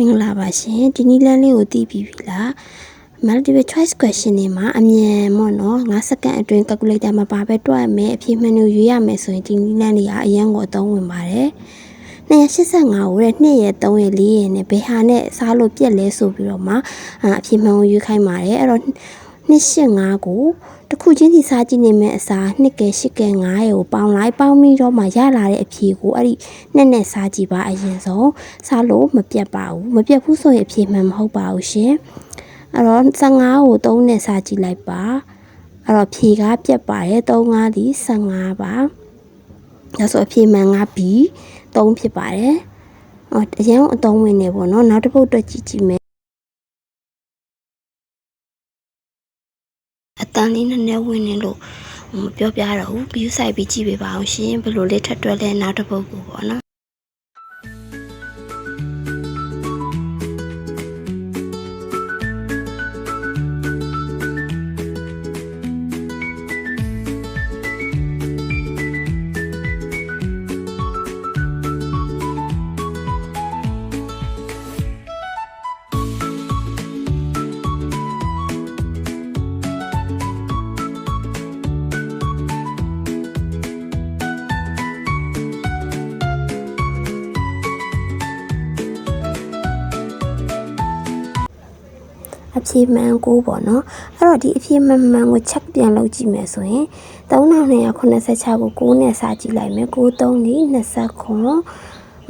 မင်္ဂလာပါရှင်ဒီနီလန်းလေးကိုသိပြီးပြီလား multiple choice question တွေမှာအမြန်ပေါ့နော်9စက္ကန့်အတွင်း calculator မှာပါပဲတွက်ရမယ်အဖြေမှန်ကိုရွေးရမယ်ဆိုရင်ဒီနီလန်းလေးကအရန်ကိုအသုံးဝင်ပါတယ်285ကိုတဲ့2ရဲ့3ရဲ့4ရဲ့နဲ့ဘယ်ဟာနဲ့စားလို့ပြက်လဲဆိုပြီးတော့မှအာအဖြေမှန်ကိုရွေးခိုင်းပါတယ်အဲ့တော့ 285ကိုတစ်ခုချင်းစီစားကြည့်နေမယ့်အစား2ကဲ8ကဲ9ရဲ့ကိုပေါင်းလိုက်ပေါင်းပြီးတော့မှရလာတဲ့အဖြေကိုအဲ့ဒီနဲ့နဲ့စားကြည့်ပါအရင်ဆုံးစားလို့မပြတ်ပါဘူးမပြတ်ဘူးဆိုရင်အဖြေမှန်မဟုတ်ပါဘူးရှင်အဲ့တော့15ကို3နဲ့စားကြည့်လိုက်ပါအဲ့တော့ဖြေကပြတ်ပါတယ်3 5ဒီ15ပါဒါဆိုအဖြေမှန်က B 3ဖြစ်ပါတယ်အော်အရင်အသုံးဝင်နေပေါ့နော်နောက်တစ်ပုတ်တွက်ကြည့်ကြည့်မယ် န်လေးနည်းနည်းဝင်နေလို့မပြောပြတော့ဘူး view site ပြီးကြည့်ပေးပါအောင်ရှင်ဘယ်လိုလေးထပ်တွက်လဲနောက်တစ်ပုတ်ကိုပေါ့နော် အဖြေမှန်ကိုပေါ့နော်အဲ့တော့ဒီအဖြေမှန်မှန်ကိုချက်ပြန်လုပ်ကြည့်မယ်ဆိုရင်3286ကို9နဲ့စာကြည့်လိုက်မယ်9 3 4 20ခွန်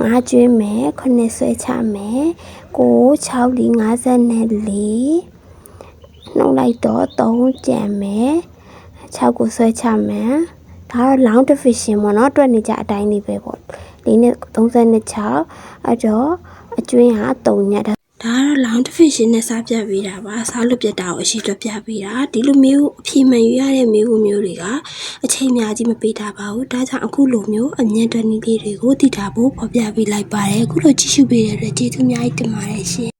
5ကျွေးမယ်9ဆွဲချမယ်9 6 4 54နှုတ်လိုက်တော့3ကြံမယ်6ကိုဆွဲချမယ်ဒါတော့ long division ပေါ့နော်တွက်နေကြအတိုင်းလေးပဲပေါ့၄နဲ့36အဲ့တော့အကျွင်းဟာ3ညက် ဒါကတော့ long division နဲ့စားပြပေးတာပါစားလို့ပြတ်တာကိုအရှိတွက်ပြပေးတာဒီလိုမျိုးအဖြေမှန်ယူရတဲ့မျိုးမျိုးတွေကအချိန်များကြီးမပေးတာပါဘူးဒါကြောင့်အခုလိုမျိုးအမြန်တနည်းလေးတွေကိုတည်တာဖို့ဖော်ပြပေးလိုက်ပါတယ်အခုလိုကြည့်ရှုပေးတဲ့အတွက်ကျေးဇူးအများကြီးတင်ပါတယ်ရှင်